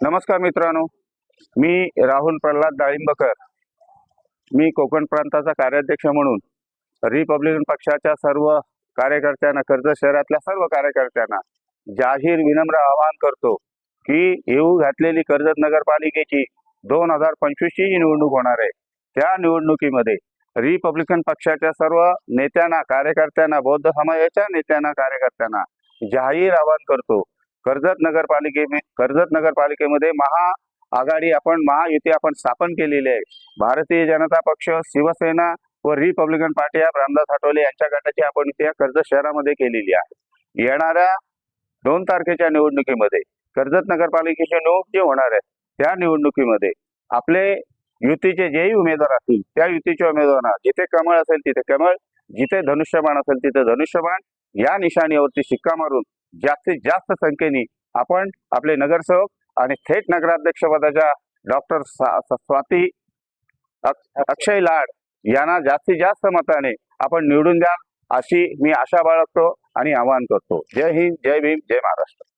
नमस्कार मित्रांनो मी राहुल प्रल्हाद दाळिंबकर मी कोकण प्रांताचा कार्याध्यक्ष म्हणून रिपब्लिकन पक्षाच्या सर्व कार्यकर्त्यांना कर्जत शहरातल्या सर्व कार्यकर्त्यांना जाहीर विनम्र आवाहन करतो की येऊ घातलेली कर्जत नगरपालिकेची दोन हजार पंचवीसची जी निवडणूक होणार आहे त्या निवडणुकीमध्ये रिपब्लिकन पक्षाच्या सर्व नेत्यांना कार्यकर्त्यांना बौद्ध समाजाच्या नेत्यांना कार्यकर्त्यांना जाहीर आवाहन करतो कर्जत नगरपालिके कर्जत नगरपालिकेमध्ये महा आघाडी आपण महायुती आपण स्थापन केलेली आहे. भारतीय जनता पक्ष शिवसेना व रिपब्लिकन पार्टी या रामदास आठवले यांच्या गटाची आपण इथे कर्जत शहरामध्ये केलेली आहे. येणाऱ्या दोन तारखेच्या निवडणुकीमध्ये कर्जत नगरपालिकेची निवडणूक जी होणार आहे त्या निवडणुकीमध्ये आपले युतीचे जेही उमेदवार असतील त्या युतीच्या उमेदवारांना जिथे कमळ असेल तिथे कमळ जिथे धनुष्यबाण असेल तिथे धनुष्यबाण या निशाणीवरती शिक्का मारून जास्तीत जास्त संख्येने आपण आपले नगरसेवक आणि थेट नगराध्यक्ष पदाच्या डॉक्टर स्वाती अक्षय लाड यांना जास्तीत जास्त मताने आपण निवडून द्याल अशी मी आशा बाळगतो आणि आवाहन करतो. जय हिंद जय भीम जय महाराष्ट्र.